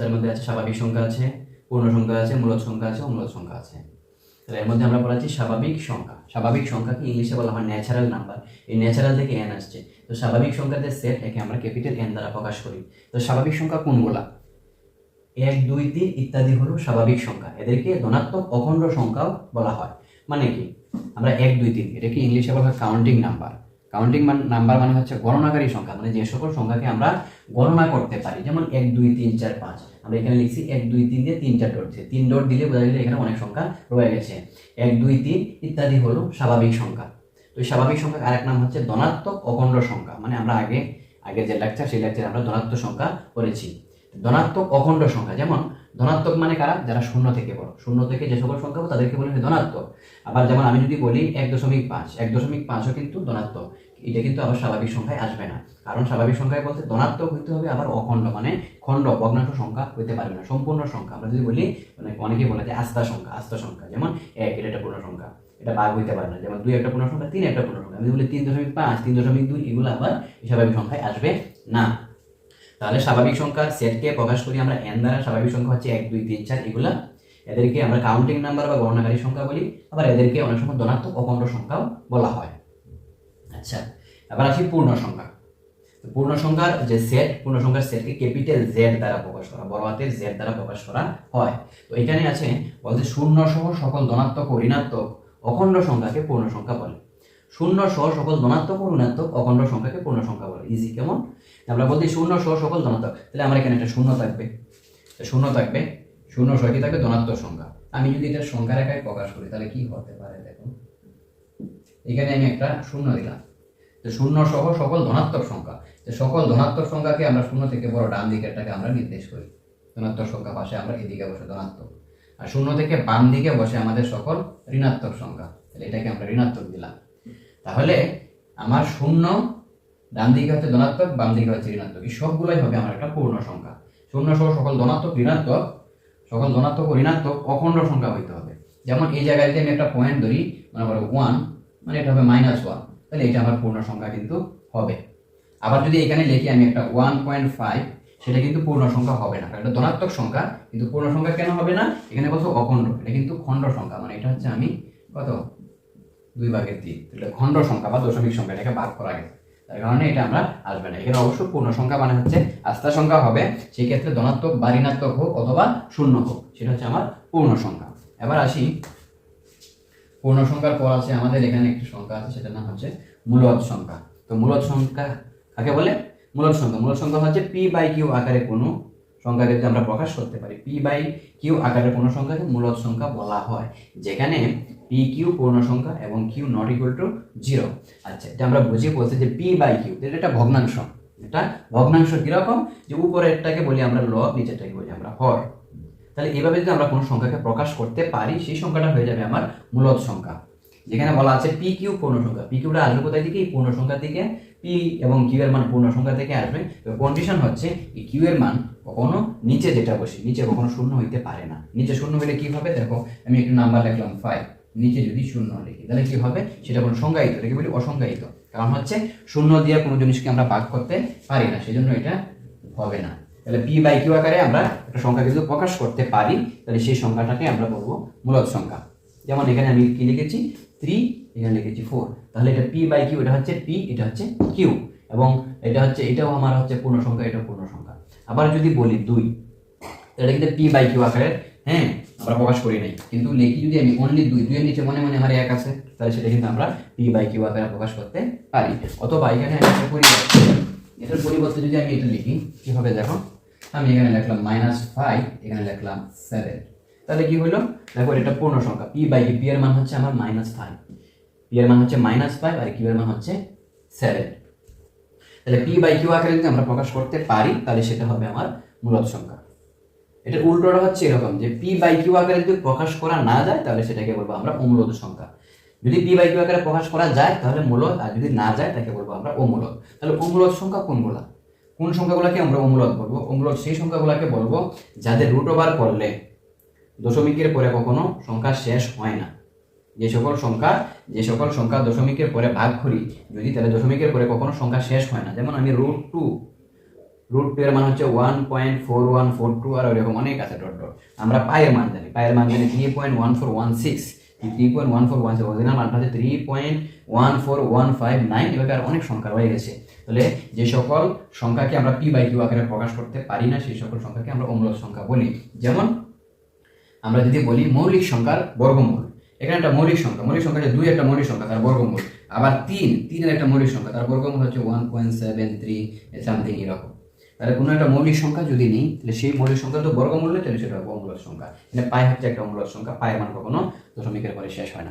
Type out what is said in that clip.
তার মধ্যে আছে স্বাভাবিক সংখ্যা আছে, পূর্ণ সংখ্যা আছে মূলদ সংখ্যা আছে অমূলদ সংখ্যা আছে। তাহলে এর মধ্যে আমরা পড়াচ্ছি স্বাভাবিক সংখ্যা। স্বাভাবিক সংখ্যাকে ইংলিশে বলা হয় ন্যাচারাল নাম্বার এই ন্যাচারাল থেকে এন আসছে। তো স্বাভাবিক সংখ্যার যে সেট একে আমরা ক্যাপিটাল এন দ্বারা প্রকাশ করি। তো স্বাভাবিক সংখ্যা কোনগুলা? এক, দুই, তিন ইত্যাদি হলো স্বাভাবিক সংখ্যা। এদেরকে ধনাত্মক অখণ্ড সংখ্যাও বলা হয়। মানে কি? আমরা এক, দুই, তিন এটাকে ইংলিশে বলা হয় কাউন্টিং নাম্বার কাউন্টিং নাম্বার মানে হচ্ছে গণনাকারী সংখ্যা মানে যে সকল সংখ্যাকে আমরা গণনা করতে পারি। যেমন এক, দুই, তিন, চার, পাঁচ। আমরা এখানে লিখছি এক, দুই, তিন দিয়ে তিন, চার ডট দিচ্ছে তিন ডট দিলে বোঝা গেলে এখানে অনেক সংখ্যা রয়ে গেছে। এক, দুই, তিন ইত্যাদি হলো স্বাভাবিক সংখ্যা। তো স্বাভাবিক সংখ্যা আরেক নাম হচ্ছে ধনাত্মক অখণ্ড সংখ্যা। মানে আমরা আগে আগে যে লেকচার সেই লেকচারে আমরা ধনাত্মক সংখ্যা করেছি ধনাত্মক অখণ্ড সংখ্যা, যেমন ধনাত্মক মানে কারা? যারা শূন্য থেকে বড়। শূন্য থেকে যে সকল সংখ্যা তাদেরকে বলে ধনাত্মক। আবার যেমন আমি যদি বলি এক দশমিক পাঁচ, এক দশমিক পাঁচও কিন্তু ধনাত্মক। এটা কিন্তু আবার স্বাভাবিক সংখ্যায় আসবে না। কারণ স্বাভাবিক সংখ্যায় বলতে ধনাত্মক হইতে হবে, আবার অখণ্ড মানে খণ্ড, ভগ্নাংশ সংখ্যা হইতে পারবে না, সম্পূর্ণ সংখ্যা। আমরা যদি বলি মানে অনেকে বলে যে আস্থা সংখ্যা আস্থা সংখ্যা, যেমন এক, এটা একটা পূর্ণ সংখ্যা। এটা ভাগ হইতে পারে না। যেমন দুই একটা পূর্ণ সংখ্যা, তিন একটা পূর্ণ সংখ্যা। আমি বলি তিন দশমিক পাঁচ, তিন দশমিক দুই, এগুলো আবার স্বাভাবিক সংখ্যায় আসবে না। তাহলে স্বাভাবিক সংখ্যার সেটকে প্রকাশ করি আমরা এন দ্বারা, স্বাভাবিক সংখ্যা হচ্ছে এক, দুই, তিন, চার, এগুলা। এদেরকে আমরা কাউন্টিং নাম্বার বা গণনাকারী সংখ্যা বলি। আবার এদেরকে অনেক সময় ধনাত্মক অখণ্ড সংখ্যাও বলা হয়। আচ্ছা এবার আসি পূর্ণ সংখ্যা। পূর্ণ সংখ্যার যে সেট পূর্ণ সংখ্যার সেটকে ক্যাপিটাল জেড দ্বারা প্রকাশ করা, বড় হাতের জেড দ্বারা প্রকাশ করা হয়। তো এখানে আছে বলতে শূন্য সহ সকল ধনাত্মক ও ঋণাত্মক অখণ্ড সংখ্যাকে পূর্ণ সংখ্যা বলে। শূন্য সহ সকল ধনাত্মক ও ঋণাত্মক অখণ্ড সংখ্যাকে পূর্ণ সংখ্যা বলে। ইজি কেমন? আমরা বলতে শূন্য সহ সকল ধনাত্মক। তাহলে আমার এখানে একটা শূন্য থাকবে। শূন্য থাকবে। শূন্য সহ কি থাকবে, ধনাত্মক সংখ্যা। আমি যদি এটা সংখ্যা রেখায় প্রকাশ করি, তাহলে কি হতে পারে দেখো এখানে আমি একটা শূন্য দিলাম। তো শূন্য সহ সকল ধনাত্মক সংখ্যা। তো সকল ধনাত্মক সংখ্যাকে আমরা শূন্য থেকে বড় ডান দিকেরটাকে আমরা নির্দেশ করি। ধনাত্মক সংখ্যা পাশে আমরা এদিকে বসে ধনাত্মক। আর শূন্য থেকে বাম দিকে বসে আমাদের সকল ঋণাত্মক সংখ্যা। তাহলে এটাকে আমরা ঋণাত্মক দিলাম। তাহলে আমার শূন্য ডান দিকে হচ্ছে ধনাত্মক বাম দিকে হচ্ছে ঋণাত্মক। এই সবগুলোই হবে আমার একটা পূর্ণ সংখ্যা। শূন্য সহ সকল ধনাত্মক, ঋণাত্মক, সকল ধনাত্মক ও ঋণাত্মক অখণ্ড সংখ্যা হইতে হবে। যেমন এই জায়গায় যদি আমি একটা পয়েন্ট ধরি, মনে করো ওয়ান মানে এটা হবে মাইনাস ওয়ান তাহলে এটা আমার পূর্ণ সংখ্যা কিন্তু হবে। আবার যদি এখানে লিখি আমি একটা ওয়ান পয়েন্ট ফাইভ সেটা কিন্তু পূর্ণ সংখ্যা হবে না। এটা ধনাত্মক সংখ্যা, কিন্তু পূর্ণ সংখ্যা কেন হবে না? এখানে বলছো অখণ্ড, এটা কিন্তু খণ্ড সংখ্যা। মানে এটা হচ্ছে আমি কত? দুই ভাগের তিন। এটা খণ্ড সংখ্যা বা দশমিক সংখ্যা, এটাকে ভাগ করা গেছে। তার কারণে এটা আমরা আসবে না। এখানে অবশ্য পূর্ণ সংখ্যা মানে হচ্ছে আস্থা সংখ্যা হবে সেই ক্ষেত্রে ধনাত্মক বা ঋণাত্মক হোক অথবা শূন্য হোক, সেটা হচ্ছে আমার পূর্ণ সংখ্যা এবার আসি পূর্ণ সংখ্যার পর আছে আমাদের এখানে একটি সংখ্যা আছে, সেটার নাম হচ্ছে মূলদ সংখ্যা। তো মূলদ সংখ্যা কাকে বলে? মূলদ সংখ্যা। মূলদ সংখ্যা হচ্ছে পি বাই কিউ আকারে কোনো সংখ্যাকে আমরা প্রকাশ করতে পারি। পি বাই কিউ আকারে কোনো সংখ্যাকে মূলদ সংখ্যা বলা হয়, যেখানে পি কিউ পূর্ণ সংখ্যা এবং Q not equal to zero আচ্ছা এটা আমরা বুঝিয়ে বলছি যে পি বাই কিউ এটা একটা ভগ্নাংশ। এটা ভগ্নাংশ কীরকম? যে উপরেরটাকে বলি আমরা ল নিচেরটাকে বলি আমরা হর। তাহলে এইভাবে যদি আমরা কোনো সংখ্যাকে প্রকাশ করতে পারি, সেই সংখ্যাটা হয়ে যাবে আমার মূলদ সংখ্যা। যেখানে বলা আছে পি কিউ পূর্ণ সংখ্যা পি কিউটা আসবে কোথায় থেকে এই পূর্ণ সংখ্যা থেকে পি এবং কিউ এর মান পূর্ণ সংখ্যা থেকে আসবে। তো কন্ডিশন হচ্ছে, এই কিউ এর মান কখনো নিচে যেটা বসে, নিচে কখনো শূন্য হইতে পারে না। নিচে শূন্য হলে কি হবে? দেখো, আমি একটা নাম্বার লিখলাম ফাইভ নিচে যদি শূন্য লিখি, তাহলে কি হবে? সেটা কোনো সংজ্ঞায়িত, এটাকে বলি অসংজ্ঞায়িত। কারণ হচ্ছে, শূন্য দিয়ে কোনো জিনিসকে আমরা ভাগ করতে পারি না, সেজন্য এটা হবে না। তাহলে পি বাই কিউ আকারে আমরা একটা সংখ্যা কিন্তু প্রকাশ করতে পারি। তাহলে সেই সংখ্যাটাকে আমরা বলব মূলদ সংখ্যা। যেমন এখানে আমি কি লিখেছি? থ্রি এখানে লিখেছি ফোর তাহলে এটা পি বাই কিউ এটা হচ্ছে পি এটা হচ্ছে কিউ এবং এটা হচ্ছে, এটাও আমার হচ্ছে পূর্ণ সংখ্যা এটাও পূর্ণ সংখ্যা আবার যদি বলি দুই এটা কিন্তু পি বাই কিউ আকারের হ্যাঁ আমরা প্রকাশ করি নাই। কিন্তু লিখি যদি আমি অনলি দুই, দুইয়ের নিচে মনে মনে আমার এক আছে, তাহলে সেটা কিন্তু আমরা পি বাই কিউ আকারে প্রকাশ করতে পারি। অথবা এখানে আমি এটার পরিবর্তে যদি আমি এটা লিখি কি হবে দেখো? আমি এখানে লিখলাম মাইনাস ফাইভ এখানে লিখলাম সেভেন তাহলে কি হলো? দেখো, এটা পূর্ণ সংখ্যা। পি বাই পি এর মান হচ্ছে আমার মাইনাস ফাইভ পি এর মান হচ্ছে মাইনাস ফাইভ আর কিউ এর মান হচ্ছে সেভেন তাহলে পি বাই কিউ আকারে যদি আমরা প্রকাশ করতে পারি, তাহলে সেটা হবে আমার মূলত সংখ্যা। এটা উল্টোটা হচ্ছে এরকম যে পি বাই কিউ আকারে যদি প্রকাশ করা না যায়, তাহলে সেটাকে বলব আমরা অমূলত সংখ্যা। যদি পি বাই কিউ আকারে প্রকাশ করা যায়, তাহলে মূলত, আর যদি না যায়, তাকে বলব আমরা অমূলত। তাহলে অমূলত সংখ্যা কোনগুলা? কোন সংখ্যাগুলোকে আমরা অমূলত বলব? অমূলত সেই সংখ্যাগুলোকে বলব যাদের রুট ওভার করলে। দশমিকের পরে কখনো সংখ্যা শেষ হয় না। যে সকল সংখ্যা, যে সকল সংখ্যা দশমিকের পরে ভাগ করি, যদি তাহলে দশমিকের পরে কখনো সংখ্যা শেষ হয় না। যেমন আমি রুট টু রুট টু এর মান হচ্ছে one point four one four two আর এরকম অনেক আছে ডট ডট আমরা পায়ের মান জানি। পায়ের মান জানি three point one four one six three point one four one six original মানটা হচ্ছে three point one four one five nine এভাবে আর অনেক সংখ্যা রয়ে গেছে। তাহলে যে সকল সংখ্যাকে আমরা পি বাই কিউ আকারে প্রকাশ করতে পারি না, সেই সকল সংখ্যাকে আমরা অমূলক সংখ্যা বলি। যেমন আমরা যদি বলি মৌলিক সংখ্যার বর্গমূল, এখানে একটা মৌলিক সংখ্যা মৌলিক সংখ্যা দুই একটা মৌলিক সংখ্যা, তার বর্গমূল। আবার তিন, তিনের একটা মৌলিক সংখ্যা, তার বর্গমূল হচ্ছে one point seven three something এরকম। তাহলে কোনো একটা মৌলিক সংখ্যা যদি নেই, তাহলে সেই মৌলিক সংখ্যা তো বর্গমূল্য তাহলে সেটা অমূলক সংখ্যা। মানে পায়ে হচ্ছে একটা অমূলক সংখ্যা পায়ের মান কখনো দশমিকের পরে শেষ হয় না।